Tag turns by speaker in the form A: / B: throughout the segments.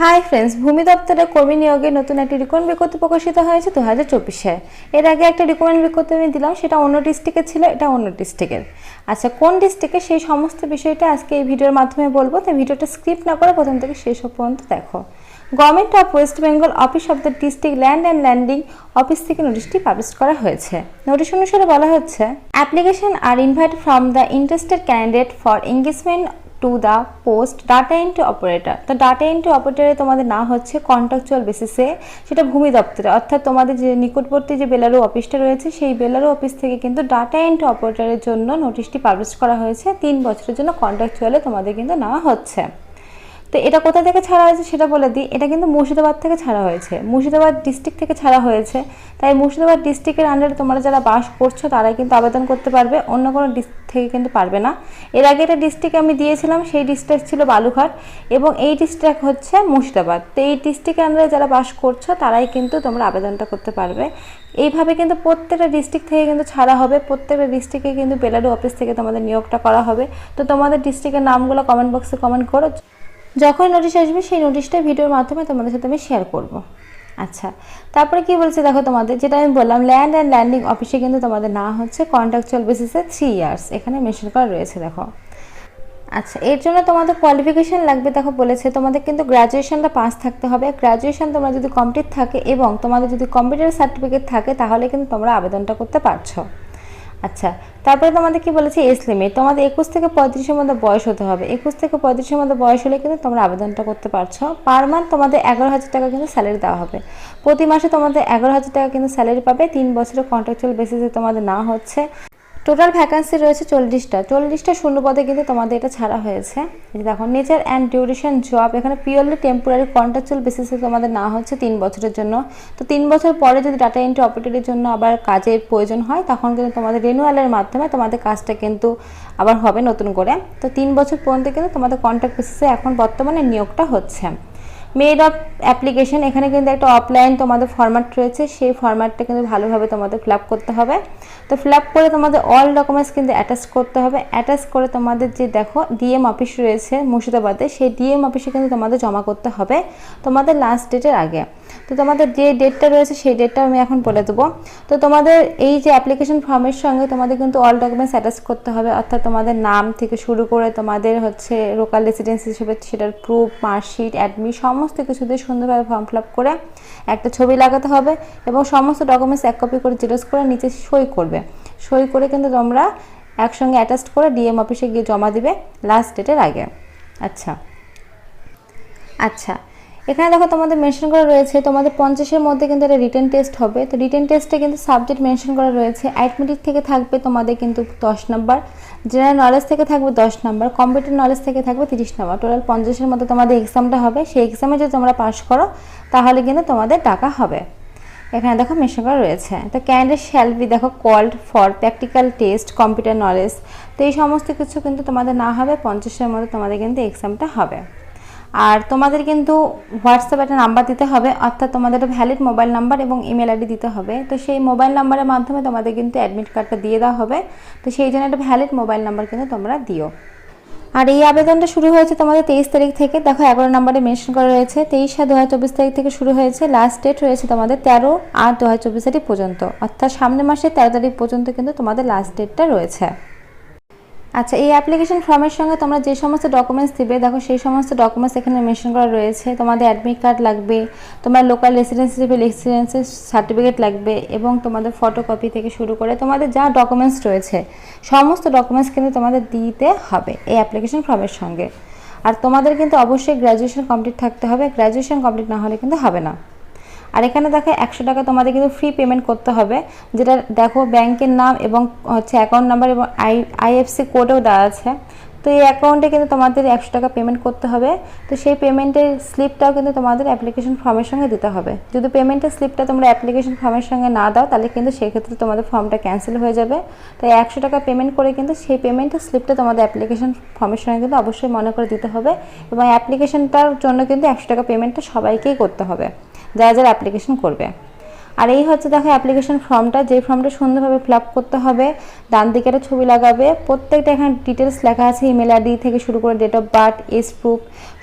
A: Hi friends ভূমি দপ্তরে কর্মী নিয়োগে নতুন একটি রিকমেন্ড বিজ্ঞপ্তি প্রকাশিত হয়েছে দু হাজার চব্বিশে। এর আগে একটা রিকমেন্ড বিজ্ঞপ্তি আমি দিলাম, সেটা অন্য ডিস্ট্রিক্টের ছিল, এটা অন্য ডিস্ট্রিক্টের আচ্ছা কোন ডিস্ট্রিক্টে সেই সমস্ত বিষয়টা আজকে এই ভিডিওর মাধ্যমে বলব, তাই ভিডিওটা স্ক্রিপ্ট না করে প্রথম থেকে শেষ পর্যন্ত দেখো। Government of West Bengal office of the district land and landing office থেকে নোটিশটি পাবলিশ করা হয়েছে। নোটিশ অনুসারে বলা হচ্ছে application are invite from the interested candidate for engagement to the post data entry operator তো ডাটা এন্ট্রি অপারেটরে তোমাদের না হচ্ছে কন্ট্রাকচুয়াল বেসিসে সেটা ভূমি দপ্তরে, অর্থাৎ তোমাদের যে নিকটবর্তী যে বেলারু অফিসটা রয়েছে, সেই বেলারু অফিস থেকে কিন্তু ডাটা এন্ট্রি অপারেটরের জন্য নোটিশটি পাবলিশ করা হয়েছে। তিন বছরের জন্য কন্ট্রাকচুয়ালে তোমাদের কিন্তু নেওয়া হচ্ছে। তো এটা কোথা থেকে ছাড়া হয়েছে সেটা বলে দিই। এটা কিন্তু মুর্শিদাবাদ থেকে ছাড়া হয়েছে। মুর্শিদাবাদ ডিস্ট্রিক্ট থেকে ছাড়া হয়েছে। তাই মুর্শিদাবাদ ডিস্ট্রিক্টের আন্ডারে তোমরা যারা বাস করছ, তারাই কিন্তু আবেদন করতে পারবে। অন্য কোনো ডিস্ট্রিক্ট থেকে কিন্তু পারবে না। এর আগে একটা ডিস্ট্রিক্ট আমি দিয়েছিলাম, সেই ডিস্ট্রিক্ট ছিল বালুঘাট এবং এই ডিস্ট্রিক্ট হচ্ছে মুর্শিদাবাদ। তো এই ডিস্ট্রিক্টের আন্ডারে যারা বাস করছ, তারাই কিন্তু তোমরা আবেদনটা করতে পারবে। এইভাবে কিন্তু প্রত্যেকটা ডিস্ট্রিক্ট থেকে কিন্তু ছাড়া হবে। প্রত্যেকটা ডিস্ট্রিক্টে কিন্তু বেলারু অফিস থেকে তোমাদের নিয়োগটা করা হবে। তো তোমাদের ডিস্ট্রিক্টের নামগুলো কমেন্ট বক্সে কমেন্ট করো। যখন নোটিশ আসবে, সেই নোটিশটা ভিডিওর মাধ্যমে তোমাদের সাথে আমি শেয়ার করব। আচ্ছা তারপরে কি বলছে দেখো তোমাদের, যেটা আমি বললাম ল্যান্ড অ্যান্ড ল্যান্ডিং অফিসে কিন্তু তোমাদের না হচ্ছে কন্ট্রাকচুয়াল বেসিসে থ্রি ইয়ার্স এখানে মেনশন করা রয়েছে, দেখো। আচ্ছা এর জন্য তোমাদের কোয়ালিফিকেশান লাগবে, দেখো বলেছে, তোমাদের কিন্তু গ্র্যাজুয়েশনটা পাস থাকতে হবে। গ্র্যাজুয়েশন তোমরা যদি কমপ্লিট থাকে এবং তোমাদের যদি কম্পিউটার সার্টিফিকেট থাকে, তাহলে কিন্তু তোমরা আবেদনটা করতে পারছ। আচ্ছা তারপরে তোমাদের কি বলেছে? এজ লিমিট তোমাদের একুশ থেকে পঁয়ত্রিশের মধ্যে বয়স হতে হবে। একুশ থেকে পঁয়ত্রিশের মধ্যে বয়স হলে কিন্তু তোমরা আবেদনটা করতে পারছ। পার মান্থ তোমাদের এগারো হাজার টাকা কিন্তু স্যালারি দেওয়া হবে। প্রতি মাসে তোমাদের এগারো হাজার টাকা কিন্তু স্যালারি পাবে। তিন বছরের কন্ট্রাকচুয়াল বেসিসে তোমাদের না হচ্ছে। টোটাল ভ্যাকান্সি রয়েছে চল্লিশটা। চল্লিশটা শূন্য পদে কিন্তু তোমাদের এটা ছাড়া হয়েছে। দেখো নেচার অ্যান্ড ডিউরেশন জব এখানে পিওরলি টেম্পোরারি কন্ট্রাকচুয়াল বেসিসে তোমাদের না হচ্ছে তিন বছরের জন্য। তো তিন বছর পরে যদি ডাটা এন্ট্রি অপারেটরের জন্য আবার কাজের প্রয়োজন হয়, তখন কিন্তু তোমাদের রেনুয়ালের মাধ্যমে তোমাদের কাজটা কিন্তু আবার হবে নতুন করে। তো তিন বছর পর্যন্ত কিন্তু তোমাদের কন্ট্রাক্ট বেসিসে এখন বর্তমানে নিয়োগটা হচ্ছে। মেড অফ অ্যাপ্লিকেশন এখানে কিন্তু একটা অফলাইন তোমাদের ফরম্যাট রয়েছে, সেই ফরম্যাটটা কিন্তু ভালোভাবে তোমাদের ফিল করতে হবে। তো ফিল করে তোমাদের অল ডকুমেন্টস কিন্তু অ্যাটাচ করতে হবে। অ্যাটাচ করে তোমাদের যে দেখো ডিএম অফিস রয়েছে মুর্শিদাবাদে, সেই ডিএম অফিসে কিন্তু তোমাদের জমা করতে হবে তোমাদের লাস্ট ডেটের আগে। তো তোমাদের যে ডেটটা রয়েছে সেই ডেটটা আমি এখন বলে দেবো। তো তোমাদের এই যে অ্যাপ্লিকেশন ফর্মের সঙ্গে তোমাদের কিন্তু অল ডকুমেন্টস অ্যাটাচ করতে হবে। অর্থাৎ তোমাদের নাম থেকে শুরু করে তোমাদের হচ্ছে লোকাল রেসিডেন্স হিসেবে সেটার প্রুফ মার্কশিট অ্যাডমিট সমস্ত কিছু দিয়ে সুন্দরভাবে ফর্ম ফিল আপ করে একটা ছবি লাগাতে হবে এবং সমস্ত ডকুমেন্টস এক কপি করে জেরক্স করে নিচে সই করবে। সই করে কিন্তু তোমরা একসঙ্গে অ্যাটাচ করে ডিএম অফিসে গিয়ে জমা দিবে লাস্ট ডেটের আগে। আচ্ছা। আচ্ছা। এখানে দেখো তোমাদের মেনশন করা রয়েছে, তোমাদের পঞ্চাশের মধ্যে কিন্তু একটা রিটেন টেস্ট হবে। তো রিটেন টেস্টে কিন্তু সাবজেক্ট মেনশন করা রয়েছে। অ্যাথমেটিক থেকে থাকবে তোমাদের কিন্তু দশ নম্বর জেনারেল নলেজ থেকে থাকবে দশ নম্বর কম্পিউটার নলেজ থেকে থাকবে তিরিশ নম্বর টোটাল পঞ্চাশের মধ্যে তোমাদের এক্সামটা হবে। সেই এক্সামে যদি তোমরা পাস করো, তাহলে কিন্তু তোমাদের টাকা হবে। এখানে দেখো মেনশন করা রয়েছে। তো ক্যান্ডিডেট শ্যাল বি দেখো called for practical test computer knowledge তো এই সমস্ত কিছু কিন্তু তোমাদের না হবে, পঞ্চাশের মধ্যে তোমাদের কিন্তু এক্সামটা হবে। আর তোমাদের কিন্তু হোয়াটসঅ্যাপ একটা নাম্বার দিতে হবে, অর্থাৎ তোমাদের ভ্যালিড মোবাইল নাম্বার এবং ইমেল আইডি দিতে হবে। তো সেই মোবাইল নাম্বারের মাধ্যমে তোমাদের কিন্তু অ্যাডমিট কার্ডটা দিয়ে দেওয়া হবে। তো সেই জন্য একটা ভ্যালিড মোবাইল নাম্বার কিন্তু তোমরা দিও। আর এই আবেদনটা শুরু হয়েছে তোমাদের তেইশ তারিখ থেকে। দেখো, এগারো নম্বরে মেনশন করা রয়েছে। তেইশ সাত দু চব্বিশ তারিখ থেকে শুরু হয়েছে। লাস্ট ডেট রয়েছে তোমাদের তেরো আট দু চব্বিশ তারিখ পর্যন্ত। অর্থাৎ সামনের মাসে তেরো তারিখ পর্যন্ত কিন্তু তোমাদের লাস্ট ডেটটা রয়েছে। আচ্ছা এই অ্যাপ্লিকেশন ফর্মের সঙ্গে তোমরা যে সমস্ত ডকুমেন্টস দিবে, দেখো সেই সমস্ত ডকুমেন্টস এখানে মেনশন করা রয়েছে। তোমাদের অ্যাডমিট কার্ড লাগবে, তোমার লোকাল রেসিডেন্স হিসেবে রেসিডেন্সের সার্টিফিকেট লাগবে এবং তোমাদের ফটোকপি থেকে শুরু করে তোমাদের যা ডকুমেন্টস রয়েছে, সমস্ত ডকুমেন্টস কিন্তু তোমাদের দিতে হবে এই অ্যাপ্লিকেশন ফর্মের সঙ্গে। আর তোমাদের কিন্তু অবশ্যই গ্র্যাজুয়েশন কমপ্লিট থাকতে হবে। গ্র্যাজুয়েশন কমপ্লিট না হলে কিন্তু হবে না। আর এখানে দেখো একশো টাকা তোমাদের কিন্তু ফ্রি পেমেন্ট করতে হবে। যেটা দেখো ব্যাংকের নাম এবং হচ্ছে অ্যাকাউন্ট নাম্বার এবং আই আইএফসি কোডেও দেওয়া আছে। তো এই অ্যাকাউন্টে কিন্তু তোমাদের একশো টাকা পেমেন্ট করতে হবে। তো সেই পেমেন্টের স্লিপটাও কিন্তু তোমাদের অ্যাপ্লিকেশন ফর্মের সঙ্গে দিতে হবে। যদি পেমেন্টের স্লিপটা তোমরা অ্যাপ্লিকেশন ফর্মের সঙ্গে না দাও, তাহলে কিন্তু সেক্ষেত্রে তোমাদের ফর্মটা ক্যান্সেল হয়ে যাবে। তো একশো টাকা পেমেন্ট করে কিন্তু সেই পেমেন্টের স্লিপটা তোমাদের অ্যাপ্লিকেশন ফর্মের সঙ্গে কিন্তু অবশ্যই মনে করে দিতে হবে। এবং অ্যাপ্লিকেশনটার জন্য কিন্তু একশো টাকা পেমেন্টটা সবাইকেই করতে হবে। যারা যারা অ্যাপ্লিকেশন করবে। আর এই হচ্ছে দেখো অ্যাপ্লিকেশন ফর্মটা যে ফর্মটা সুন্দরভাবে ফিল করতে হবে, ডান দিকে একটা ছবি লাগাবে, প্রত্যেকটা এখানে ডিটেলস লেখা আছে ইমেল আইডি থেকে শুরু করে date of birth age proof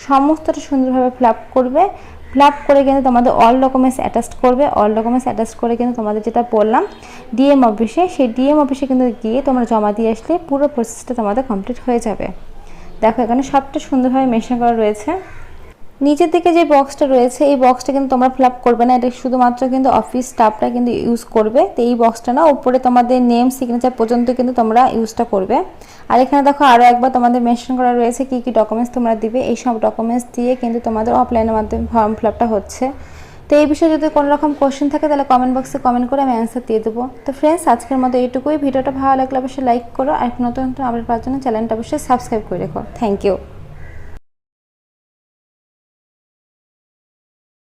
A: সমস্তটা সুন্দরভাবে ফিল করবে। ফিল করে কিন্তু তোমাদের অল ডকুমেন্টস অ্যাটাচ করবে। অল ডকুমেন্টস অ্যাটাচ করে কিন্তু তোমাদের যেটা বললাম ডিএম অফিসে সেই ডিএম অফিসে কিন্তু গিয়ে তোমরা জমা দিয়ে আসলে পুরো প্রসেসটা তোমাদের কমপ্লিট হয়ে যাবে। দেখো এখানে সবটা সুন্দরভাবে মেশিন করা রয়েছে। নিচের দিকে যে বক্সটা রয়েছে, এই বক্সটা কিন্তু তোমরা ফিল আপ করবে না। এটা শুধুমাত্র কিন্তু অফিস স্টাফরা কিন্তু ইউজ করবে। তো এই বক্সটা না, উপরে তোমাদের নেম সিগনেচার পর্যন্ত কিন্তু তোমরা ইউজটা করবে। আর এখানে দেখো আরও একবার তোমাদের মেনশন করা রয়েছে কি কি ডকুমেন্টস তোমরা দিবে। এই সব ডকুমেন্টস দিয়ে কিন্তু তোমাদের অফলাইনের মাধ্যমে ফর্ম ফিল হচ্ছে। তো এই বিষয়ে যদি কোনো রকম কোশ্চেন থাকে, তাহলে কমেন্ট বক্সে কমেন্ট করে আমি অ্যান্সার দিয়ে দেবো। তো ফ্রেন্ডস আজকের মতো এইটুকুই। ভিডিওটা ভালো লাগলে অবশ্যই লাইক করো। আর নতুন নতুন আপডেট পাওয়ার জন্য চ্যানেলটা অবশ্যই সাবস্ক্রাইব করে রেখো। Thank you